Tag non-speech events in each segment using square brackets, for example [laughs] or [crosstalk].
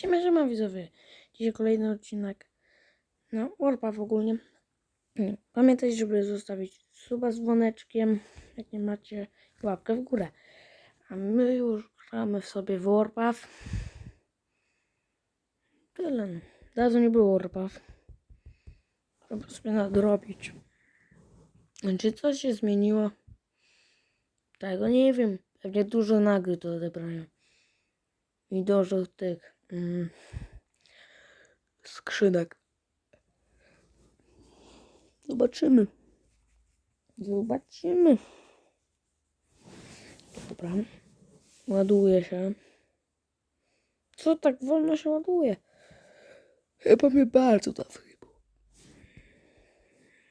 Siema, siema widzowie. Dzisiaj kolejny odcinek. No, Warpa w ogólnie. Mm, Pamiętajcie, żeby zostawić suba z dzwoneczkiem, jak nie macie, łapkę w górę. A my już gramy w sobie w Warpath. Tyle. no. Dawno nie było Warpath. Trzeba sobie nadrobić. Czy coś się zmieniło? Tego nie wiem. Pewnie dużo nagród do odebrania. I dużo tych mm, skrzynek. Zobaczymy. Zobaczymy. Dobra. Ładuje się. Co tak wolno się ładuje? Chyba mnie bardzo było.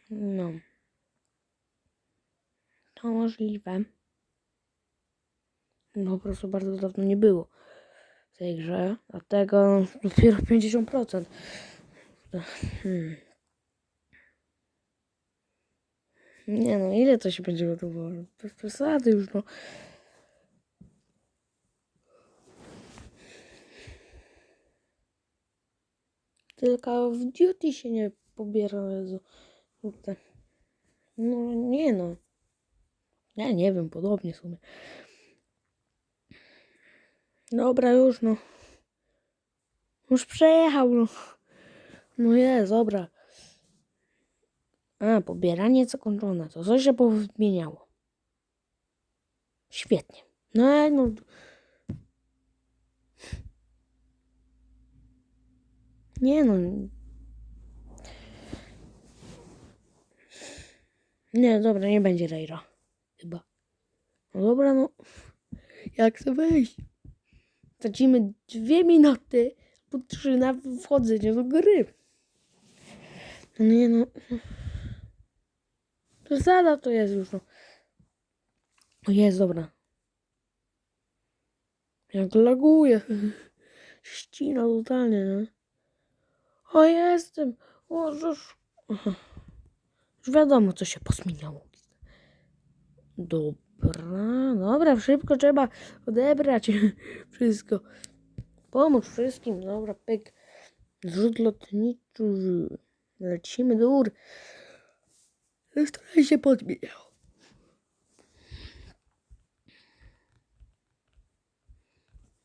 No. To możliwe. No po prostu bardzo dawno nie było tej grze, dlatego dopiero 50%. Hmm. Nie no, ile to się będzie gotowało? Bez przesady już no. Tylko w Duty się nie pobiera, Jezu. No nie no. Ja nie wiem, podobnie w sumie. Dobra, już no. Już przejechał, no. No jest, dobra. A, pobieranie zakończone. To coś się pozmieniało. Świetnie. No, no. Nie no. Nie, dobra, nie będzie Rejra. Chyba. No dobra, no. Jak chcę wejść? Tracimy dwie minuty po trzy na wchodzenie do gry. No nie no. Przesada to jest już no. O jest, dobra. Jak laguje. [laughs] Ścina totalnie, no. O jestem. O. Aha. Już wiadomo, co się posminiało. Dobra, dobra, szybko trzeba odebrać [laughs] wszystko. Pomóż wszystkim, dobra, pyk. Zrzut lotniczy. Lecimy do góry. Już trochę się podmieniało.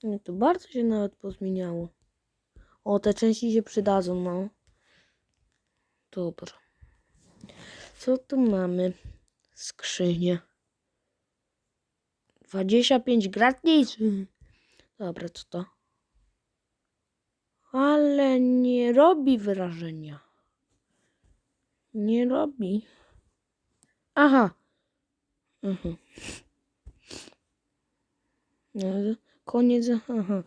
Nie, to bardzo się nawet pozmieniało. O, te części się przydadzą, no. Dobra. Co tu mamy? Skrzynie. 25 gratis. Dobra, co to? Ale nie robi wrażenia. Nie robi. Aha. Mhm. No, Koniec. Aha.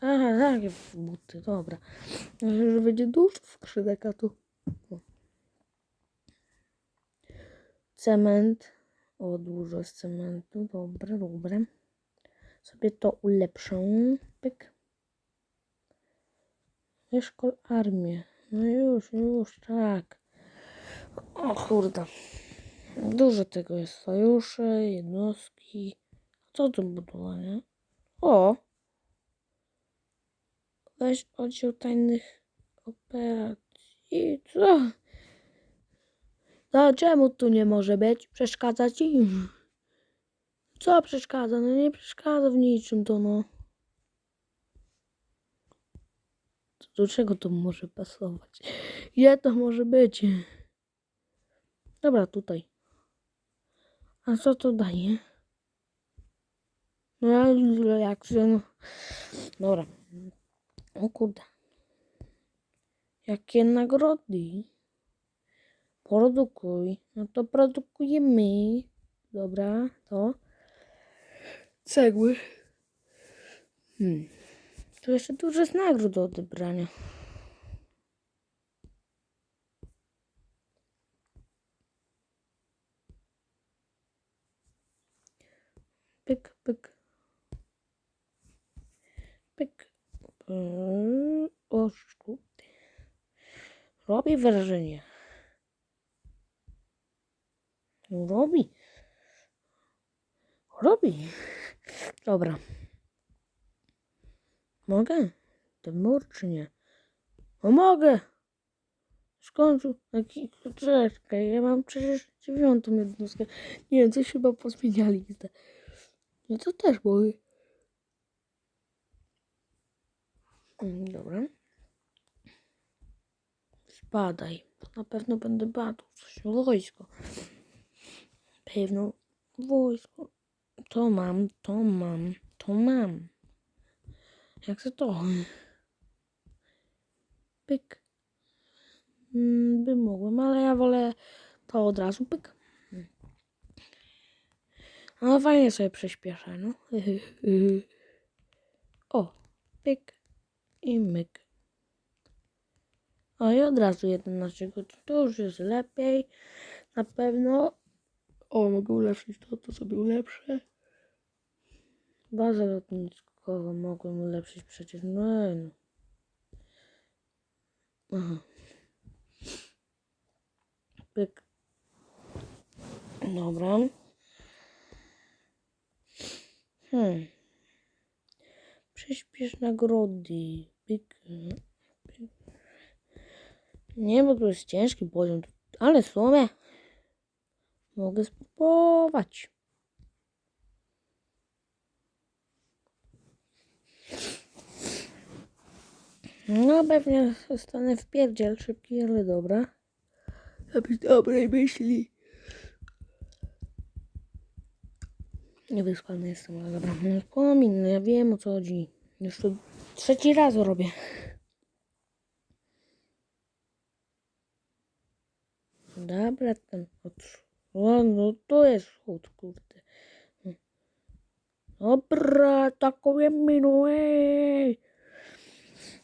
Aha, takie buty, dobra. Myślę, że będzie dużo skrzynek, a tu. Cement. O, dużo jest cementu. Dobra, dobra. Sobie to ulepszę. Pyk. Wyszkol armię. No już, już, tak. O kurde. Dużo tego jest. Sojusze, jednostki. Co to budowanie? O! Weź oddział tajnych operacji. Co? No czemu tu nie może być? Przeszkadza ci? Co przeszkadza? No nie przeszkadza w niczym to no. Do czego to może pasować? Gdzie to może być? Dobra, tutaj. A co to daje? No się no. Dobra. O kurde. Jakie nagrody? Produkuj. No to produkujemy. Dobra, to. Cegły. Hmm. Tu jeszcze dużo jest nagród do odebrania. Pyk, pyk. Pyk. Yy, O. Robi wrażenie. Robi. Robi. Dobra. Mogę? ten mur, czy nie? O, mogę! Skończył. Jaki- Czekaj, ja mam przecież dziewiątą jednostkę. Nie coś chyba pozmieniali. No to też mogę. Mm, Dobra. Spadaj. Na pewno będę badł coś. Wojsko. Pewno wojsko. To mam, to mam, to mam. Jak to to? Pyk. Mm, By mogłem, ale ja wolę to od razu pyk. No fajnie sobie przyspieszę, no. [laughs] O, pyk i myk. O i od razu 11 godzin. To już jest lepiej. Na pewno. O, mogę ulepszyć to, to sobie ulepszę. Bazę lotniskową mogłem ulepszyć przecież. No, no. Aha. Pyk. Dobra. Hmm. Przyspiesz nagrody. Pyk. Pyk. Nie, bo to jest ciężki poziom. Ale w sumie mogę spróbować. No pewnie zostanę w pierdziel szybki, ale dobra. Aby dobrej myśli. Niewyspany jestem, ale dobra. No wspomin, no ja wiem o co chodzi. Już to trzeci raz robię. Dobra, ten od... O, no to jest chód, kurde. Dobra, atakujemy, no ej.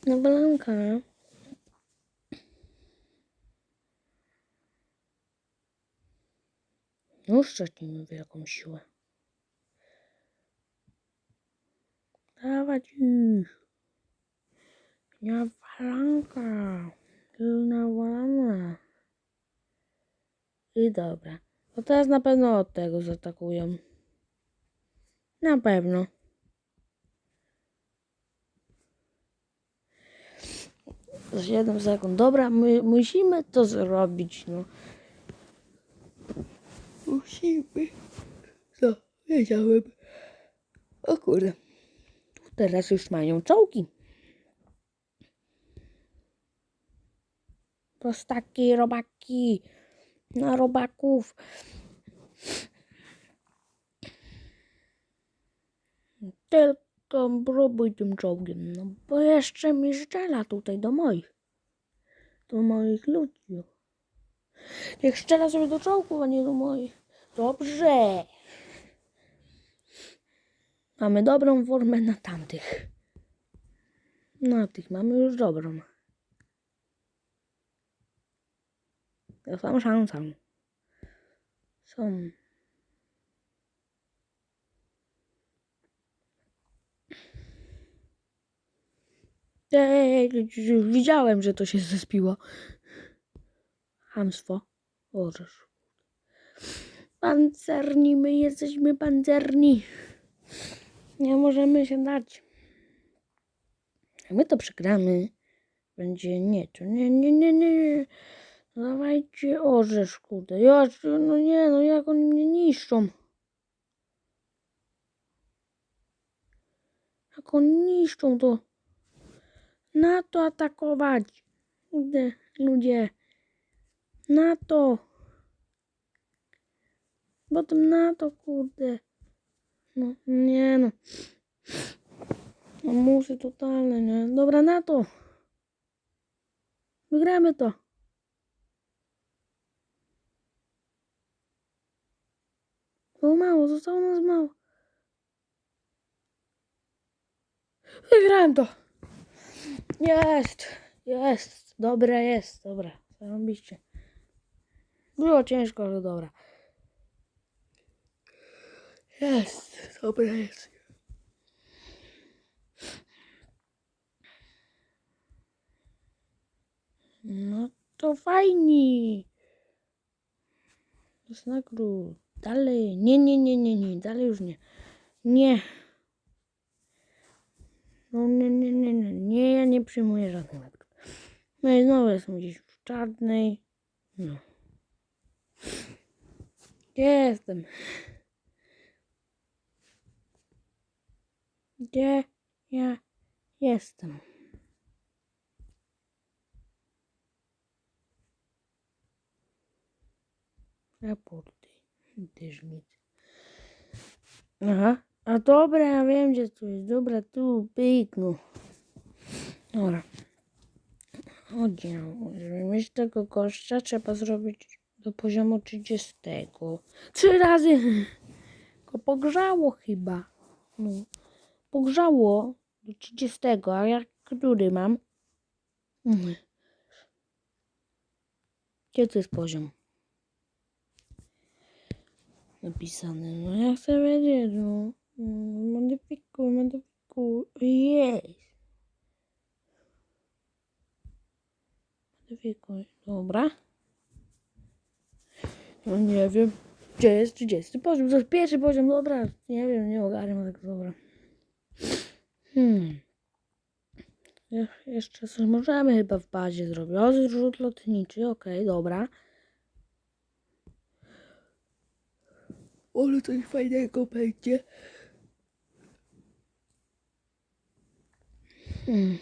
No blanka. No szczecimy w jakąś siłę. Dawać ich. Ja walanka. Tylna walana. I dobra. To teraz na pewno od tego zaatakują. Na pewno. Z 7 sekund. Dobra, my musimy to zrobić, no. Musimy. Co? Wiedziałem. O kurde. Teraz już mają czołgi. Prostaki, robaki. Na robaków. Tylko próbuj tym czołgiem, no bo jeszcze mi strzela tutaj do moich. Do moich ludzi. Niech strzela sobie do czołgów, a nie do moich. Dobrze. Mamy dobrą formę na tamtych. Na tych mamy już dobrą. To są szansą. Są. Ej, widziałem, że to się zespiło. Hamstwo. Orzesz. Pancerni, my jesteśmy pancerni. Nie możemy się dać. Jak my to przegramy, będzie nie, to nie, nie, nie, nie. Dawajcie orzesz, kurde. Ja, no nie, no jak oni mnie niszczą. Jak oni niszczą to. Na to atakować. Kurde, ludzie. Na to. Potem na to, kurde. No, nie no. No musy totalne, nie? Dobra, na to. Wygramy to. Było mało, zostało nas mało. Wygrałem to. Jest, jest, dobre jest, dobra, zarobiście. Było ciężko, ale dobra. Jest, dobre jest. No to fajnie. Z nagród. Dalej. Nie, nie, nie, nie, nie. Dalej już nie. Nie. No nie, nie, nie, nie. Nie, ja nie przyjmuję żadnych nagród. No i znowu jestem gdzieś w czarnej. No. Gdzie jestem? Gdzie ja jestem? Raporty. Też nic. Aha. A dobra, ja wiem gdzie tu jest. Dobra, tu, pyk, no. Dobra. Oddział. Żeby mieć tego gościa, trzeba zrobić do poziomu 30. Trzy razy. Go pogrzało chyba. No. Pogrzało do 30, a ja który mam? Mhm. Gdzie to jest poziom? Napisany. No ja chcę wiedzieć, no. Mm, Modyfikuj, modyfikuj. Jest. Modyfikuj. Dobra. No nie wiem. Gdzie jest 30 poziom? To jest pierwszy poziom, dobra. Nie wiem, nie ogarniam tego, dobra. Hmm. Je- Jeszcze coś możemy chyba w bazie zrobić. O, zrzut lotniczy, okej, dobra. Ale coś fajnego będzie. Hmm.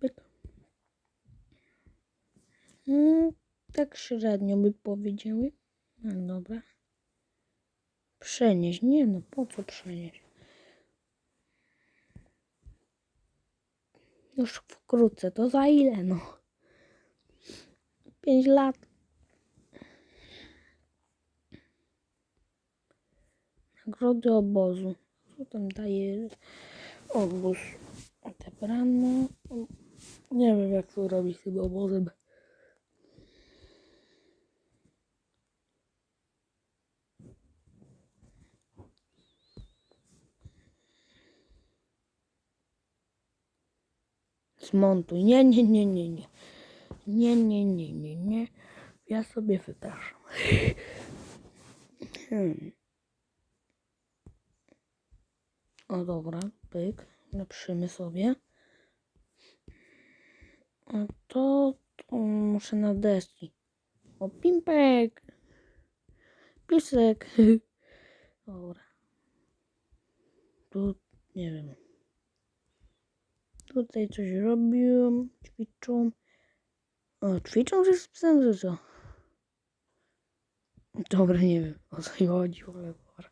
Pyk. Mm, tak średnio by powiedziały. No dobra. Przenieść. Nie no, po co przenieść? Już wkrótce. To za ile no? Pięć lat. Nagrody obozu. Co tam daje obóz? Odebrano. Nie wiem jak to robić z tym obozem. Zmontuj. Nie, nie, nie, nie, nie. Nie, nie, nie, nie, nie. Ja sobie wypraszam. [laughs] Hmm. O dobra, pyk. Napiszemy sobie. A to, to muszę na deski. O, pimpek. Pisek. [laughs] Dobra. Tu, nie wiem. Tutaj coś robią, ćwiczą. O, ćwiczą że z psem, że co? Dobra, nie wiem, o co chodzi w ogóle. Dobra.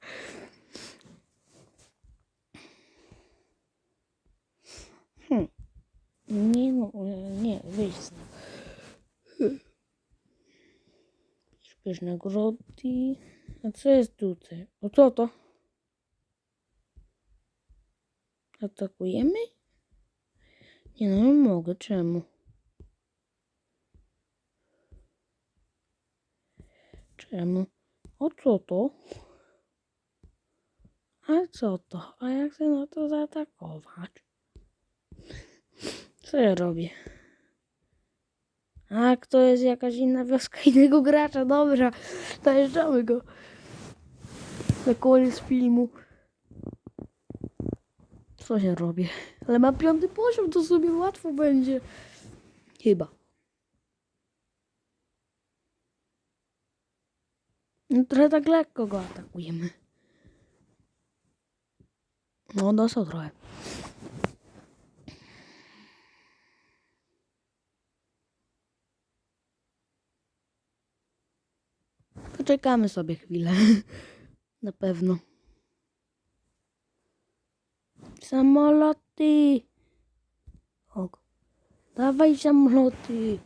Hmm. Nie no, e, nie, wyjdź z nim. Nagrody. A co jest tutaj? O co to? Atakujemy? Nie no, nie mogę. Czemu? Czemu? O co to? A co to? A jak chcę na to zaatakować? Co ja robię? A, to jest jakaś inna wioska [laughs] innego gracza. Dobra, dojeżdżamy go. Na koniec filmu. Co ja robię? Ale mam piąty poziom, to sobie łatwo będzie. Chyba. No, trochę tak lekko go atakujemy. No, dostał trochę. Poczekamy sobie chwilę. [laughs] Na pewno. Samoloty. Ok. Dawaj samoloty.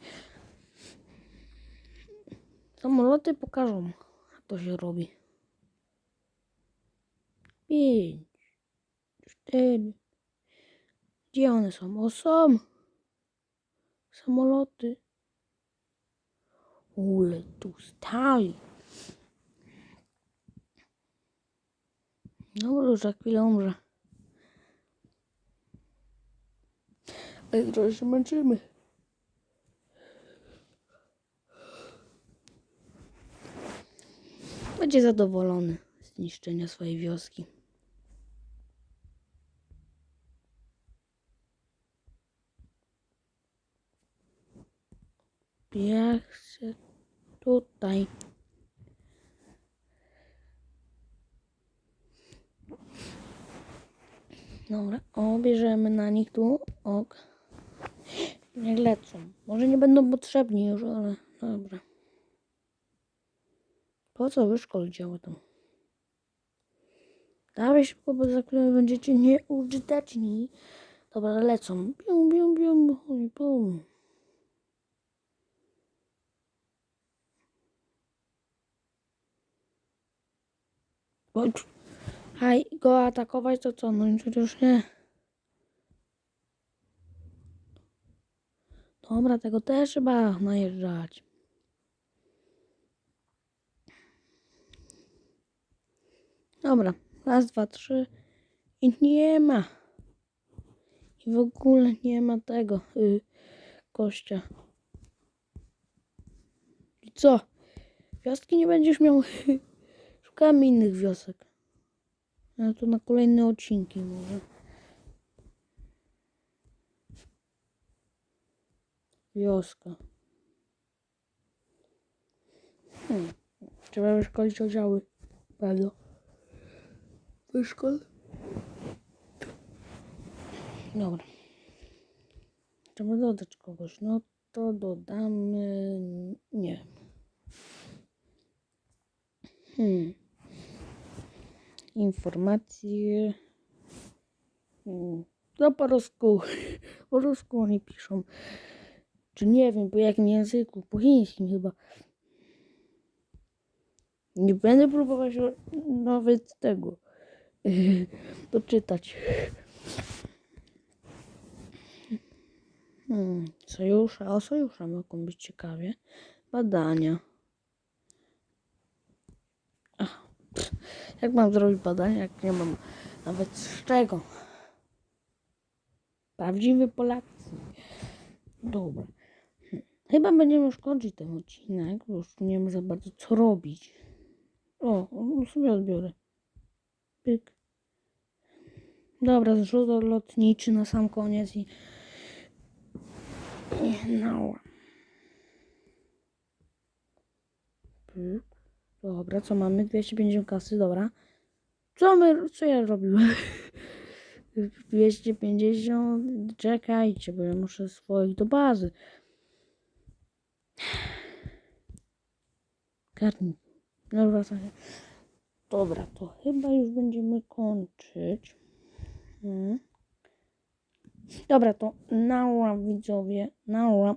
Samoloty pokażą, jak to się robi. Pięć. Cztery. Gdzie one są? O, są. Samoloty. Ule tu stali. No Dobra, już za chwilę umrze. Ale trochę się męczymy. Będzie zadowolony z niszczenia swojej wioski. Ja chcę tutaj. Dobra, o, bierzemy na nich tu. Ok. Niech lecą. Może nie będą potrzebni już, ale dobra. Po co wyszkol działa tam? Dawaj szybko, bo za chwilę będziecie nieużyteczni. Dobra, lecą. Bium, bium, bium, bum, bum. Chodź. Haj, go atakować to co? No przecież nie. Dobra, tego też trzeba najeżdżać. Dobra, raz, dwa, trzy. I nie ma. I w ogóle nie ma tego y, kościa. I co? Wioski nie będziesz miał. [laughs] Szukamy innych wiosek. Ale to na kolejne odcinki może. Wioska. Hmm. Trzeba wyszkolić oddziały. Pewno. Wyszkol. Dobra. Trzeba dodać kogoś. No to dodamy. Nie. Hmm. Informacje. Hmm. No po rusku. [laughs] Po rusku oni piszą. Czy nie wiem, po jakim języku? Po chińskim chyba. Nie będę próbować nawet tego [laughs] doczytać. Hmm. Sojusze. O sojusze mogą być ciekawie. Badania. Jak mam zrobić badania, jak nie mam nawet z czego? Prawdziwy Polacy. Dobra. Chyba będziemy już kończyć ten odcinek, bo już nie ma za bardzo co robić. O, no sobie odbiorę. Pyk. Dobra, zrzut lotniczy na sam koniec i no. Pyk. Dobra, co mamy? 250 kasy, dobra. Co my, co ja robiłem? [laughs] 250, czekajcie, bo ja muszę swoich do bazy. Garnik. No wracamy. Dobra, to chyba już będziemy kończyć. Hmm. Dobra, to nara widzowie, nara.